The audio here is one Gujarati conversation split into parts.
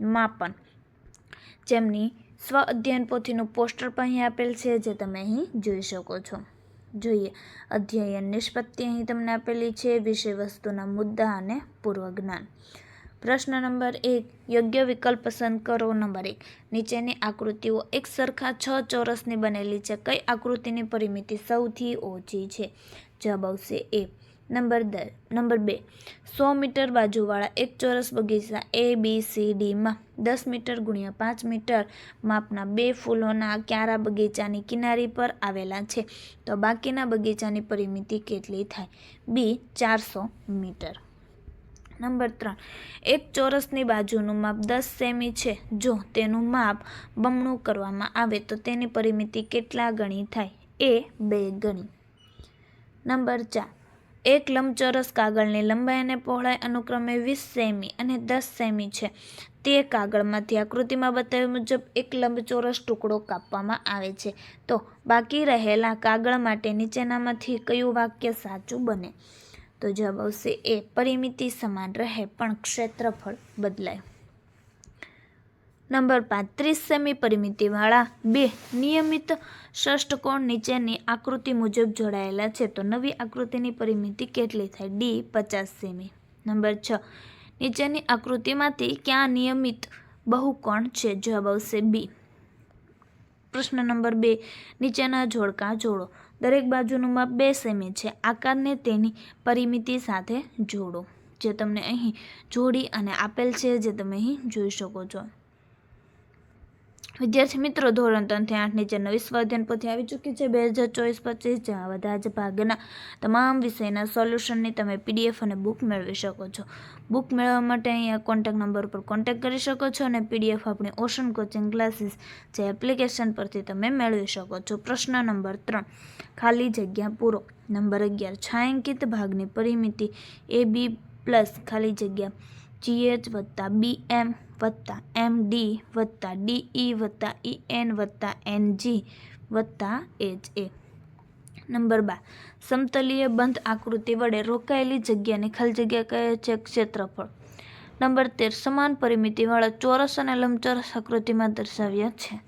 માપન જેમની સ્વ અધ્યયન પોથીનું પોસ્ટર પણ અહીં આપેલ છે, જે તમે અહીં જોઈ શકો છો. જોઈએ, અધ્યયન નિષ્પત્તિ અહીં તમને આપેલી છે, વિષય વસ્તુના મુદ્દા અને પૂર્વજ્ઞાન. પ્રશ્ન નંબર એક, યોગ્ય વિકલ્પ પસંદ કરો. નંબર એક, નીચેની આકૃતિઓ એક સરખા છ ચોરસની બનેલી છે. કઈ આકૃતિની પરિમિતિ સૌથી ઓછી છે? જવાબ આવશે એ. નંબર દ, નંબર બે. સો મીટર બાજુવાળા એક ચોરસ બગીચા એ બી સી ડીમાં દસ મીટર ગુણ્યા પાંચ મીટર માપના બે ફૂલોના ક્યારા બગીચાની કિનારી પર આવેલા છે. તો બાકીના બગીચાની પરિમિતિ કેટલી થાય? બી ચારસો મીટર. નંબર ત્રણ. એક ચોરસની બાજુનું માપ દસ સેમી છે. જો તેનું માપ બમણું કરવામાં આવે તો તેની પરિમિતિ કેટલા ગણી થાય? એ બે ગણી. નંબર ચાર. એક લંબચોરસ કાગળની લંબાઈ અને પહોળાઈ અનુક્રમે વીસ સેમી અને દસ સેમી છે. તે કાગળમાંથી આકૃતિમાં બતાવ્યા મુજબ એક લંબચોરસ ટુકડો કાપવામાં આવે છે. તો બાકી રહેલા કાગળ માટે નીચેનામાંથી કયું વાક્ય સાચું બને? તો જવાબ આવશે, એ પરિમિતિ સમાન રહે, પણ ક્ષેત્રફળ બદલાય. નંબર પાંચ ત્રીસ સેમી પરિમિતિવાળા બે નિયમિત ષષ્ટકોણ નીચેની આકૃતિ મુજબ જોડાયેલા છે. તો નવી આકૃતિની પરિમિતિ કેટલી થાય? ડી, પચાસ સેમી. નંબર છ, નીચેની આકૃતિમાંથી ક્યાં નિયમિત બહુકોણ છે? જવાબ આવશે બી. પ્રશ્ન નંબર બે, નીચેના જોડકા જોડો. દરેક બાજુનું માપ બે સેમી છે. આકારને તેની પરિમિતિ સાથે જોડો. જે તમને અહીં જોડી અને આપેલ છે, જે તમે અહીં જોઈ શકો છો. વિદ્યાર્થી મિત્રો, ધોરણ ત્રણથી આઠ નીચે નવી સ્વાધ્યાયન પોથી આવી ચૂકી છે. બે હજાર ચોવીસ પચીસ જેમાં બધા જ ભાગના તમામ વિષયના સોલ્યુશનની તમે પીડીએફ અને બુક મેળવી શકો છો. બુક મેળવવા માટે અહીંયા કોન્ટેક્ટ નંબર પર કોન્ટેક્ટ કરી શકો છો અને પીડીએફ આપણી ઓશન કોચિંગ ક્લાસીસ જે એપ્લિકેશન પરથી તમે મેળવી શકો છો. પ્રશ્ન નંબર ત્રણ, ખાલી જગ્યા પૂરો. નંબર અગિયાર છાંકિત ભાગની પરિમિતિ એ બી પ્લસ, ખાલી જગ્યા જીએચ વત્તા બી એમ વત્તા એમ ડી વત્તા ડીઈ વત્તા ઈ એન વત્તા એન જી વત્તા એચ એ નંબર બાર. સમતલીય બંધ આકૃતિ વડે રોકાયેલી જગ્યાને ખાલી જગ્યા કહે છે ક્ષેત્રફળ. નંબર તેર. સમાન પરિમિતિવાળા ચોરસ અને લંબચોરસ આકૃતિમાં દર્શાવ્યા છે.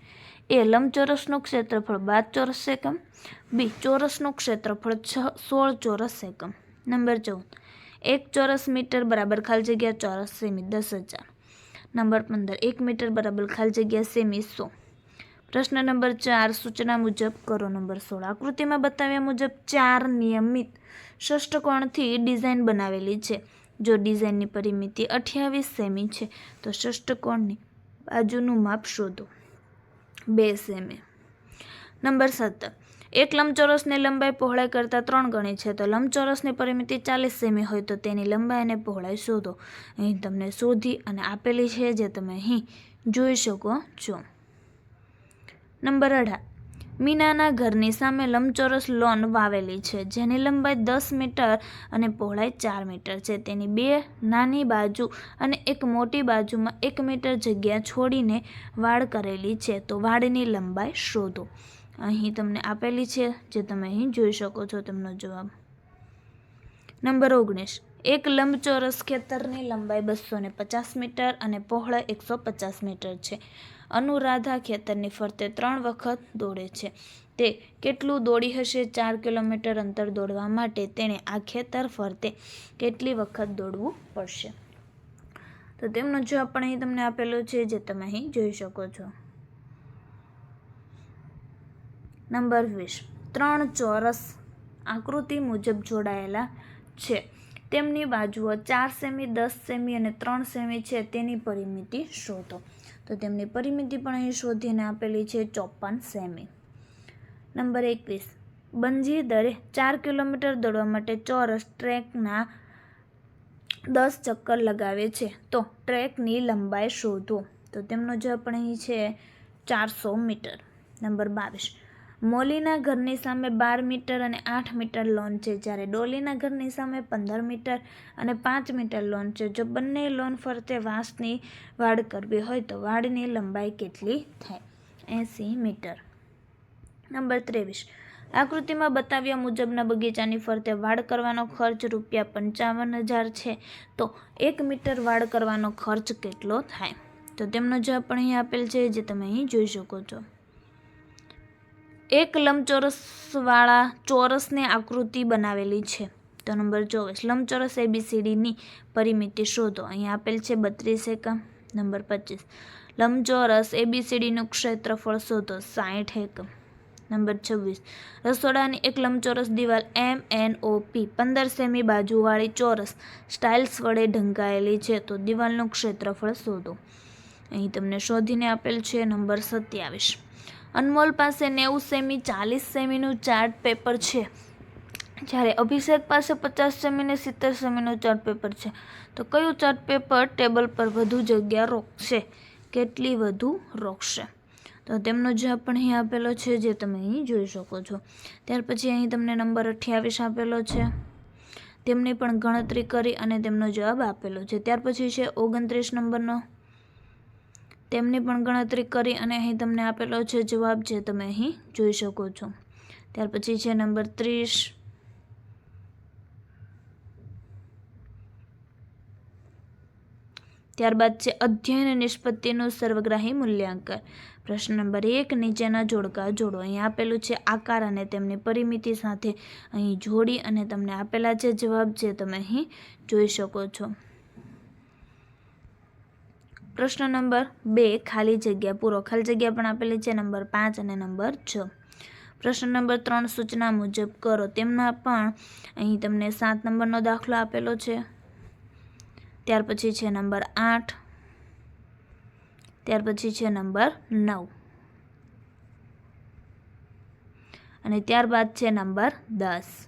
એ લંબચોરસનું ક્ષેત્રફળ બાર ચોરસ એકમ, બી ચોરસનું ક્ષેત્રફળ છ સોળ ચોરસ એકમ. નંબર ચૌદ. એક ચોરસ મીટર બરાબર ખાલી જગ્યા ચોરસ સેમી, દસ હજાર. નંબર પંદર, એક મીટર બરાબર ખાલી જગ્યા સેમી, સો. પ્રશ્ન નંબર ચાર, સૂચના મુજબ કરો નંબર સોળ. આકૃતિમાં બતાવ્યા મુજબ ચાર નિયમિત ષષ્ટકોણથી ડિઝાઇન બનાવેલી છે. જો ડિઝાઇનની પરિમિતિ અઠ્યાવીસ સેમી છે, તો ષષ્ટકોણની બાજુનું માપ શોધો. બે સેમી. નંબર સત્તર એક લંબચોરસની લંબાઈ પહોળાઈ કરતાં ત્રણ ગણી છે. તો લંબચોરસની પરિમિતિ ચાલીસ સેમી હોય તો તેની લંબાઈ અને પહોળાઈ શોધો. અહીં તમને શોધી અને આપેલી છે જે તમે અહીં જોઈ શકો છો. નંબર અઢાર. મીનાના ઘરની સામે લંબચોરસ લોન વાવેલી છે, જેની લંબાઈ દસ મીટર અને પહોળાઈ ચાર મીટર છે. તેની બે નાની બાજુ અને એક મોટી બાજુમાં એક મીટર જગ્યા છોડીને વાડ કરેલી છે. તો વાડની લંબાઈ શોધો. અહીં તમને આપેલી છે, જે તમે અહીં જોઈ શકો છો તેમનો જવાબ. નંબર ઓગણીસ. એક લંબચોરસ ખેતરની લંબાઈ બસો ને પચાસ મીટર અને પહોળાઈ એકસો પચાસ મીટર છે. અનુરાધા ખેતરની ફરતે ત્રણ વખત દોડે છે. તે કેટલું દોડી હશે ચાર કિલોમીટર અંતર દોડવા માટે તેણે આ ખેતર ફરતે કેટલી વખત દોડવું પડશે? તો તેમનો જવાબ પણ અહીં તમને આપેલો છે, જે તમે અહીં જોઈ શકો છો. નંબર વીસ. ત્રણ ચોરસ આકૃતિ મુજબ જોડાયેલા છે. તેમની બાજુઓ ચાર સેમી, દસ સેમી અને ત્રણ સેમી છે. તેની પરિમિતિ શોધો. તો તેમની પરિમિતિ પણ અહીં શોધીને આપેલી છે ચોપન સેમી. નંબર એકવીસ. બંજી દરે ચાર કિલોમીટર દોડવા માટે ચોરસ ટ્રેકના દસ ચક્કર લગાવે છે. તો ટ્રેકની લંબાઈ શોધો. તો તેમનો જવાબ પણ અહીં છે ચારસો મીટર. નંબર બાવીસ. મોલીના ઘરની સામે બાર મીટર અને આઠ મીટર લોન છે. જ્યારે ડોલીના ઘરની સામે પંદર મીટર અને પાંચ મીટર લોન છે. જો બંને લોન ફરતે વાંસની વાડ કરવી હોય તો વાડની લંબાઈ કેટલી થાય? એંસી મીટર. નંબર ત્રેવીસ. આકૃતિમાં બતાવ્યા મુજબના બગીચાની ફરતે વાડ કરવાનો ખર્ચ રૂપિયા પંચાવન હજાર છે. તો એક મીટર વાડ કરવાનો ખર્ચ કેટલો થાય? તો તેમનો જવાબ પણ અહીં આપેલ છે, જે તમે અહીં જોઈ શકો છો. એક લંબચોરસવાળા ચોરસને આકૃતિ બનાવેલી છે. તો નંબર ચોવીસ. લંબચોરસ એબીસીડીની પરિમિતિ શોધો. અહીં આપેલ છે બત્રીસ એકમ નંબર પચીસ. લંબચોરસ એબીસીડીનું ક્ષેત્રફળ શોધો. સાઠ એકમ નંબર છવ્વીસ. રસોડાની એક લંબચોરસ દિવાલ એમ એન ઓ પી પંદર સેમી બાજુવાળી ચોરસ. સ્ટાઇલ્સ વડે ઢંકાયેલી છે. તો દિવાલનું ક્ષેત્રફળ શોધો. અહીં તમને શોધીને આપેલ છે નંબર સત્યાવીસ. અનમોલ પાસે નેવું સેમી, ચાલીસ સેમીનું ચાર્ટ પેપર છે. જ્યારે અભિષેક પાસે પચાસ સેમી ને સિત્તેર સેમીનું ચાર્ટ પેપર છે. તો કયું ચાર્ટ પેપર ટેબલ પર વધુ જગ્યા રોકશે? કેટલી વધુ રોકશે? તો તેમનો જવાબ પણ અહીં આપેલો છે, જે તમે અહીં જોઈ શકો છો. ત્યાર પછી અહીં તમને નંબર અઠ્યાવીસ આપેલો છે. તેમની પણ ગણતરી કરી અને તેમનો જવાબ આપેલો છે. ત્યાર પછી છે ઓગણત્રીસ નંબરનો. તેમની પણ ગણતરી કરી અને અહીં તમને આપેલો છે જવાબ જે તમે અહીં જોઈ શકો છો. ત્યાર પછી છે નંબર ત્રીસ. ત્યારબાદ છે અધ્યયન નિષ્પત્તિનું સર્વગ્રાહી મૂલ્યાંકન. પ્રશ્ન નંબર એક, નીચેના જોડકા જોડો. અહીં આપેલું છે આકાર અને તેમની પરિમિતિ સાથે અહીં જોડી અને તમને આપેલા છે જવાબ જે તમે અહીં જોઈ શકો છો. પ્રશ્ન નંબર બે, ખાલી જગ્યા પૂરો. ખાલી જગ્યા પણ આપેલી છે નંબર પાંચ અને નંબર છ. પ્રશ્ન નંબર ત્રણ, સૂચના મુજબ કરો. તેમના પણ અહીં તમને સાત નંબરનો દાખલો આપેલો છે. ત્યાર પછી છે નંબર આઠ. ત્યાર પછી છે નંબર નવ. અને ત્યારબાદ છે નંબર દસ.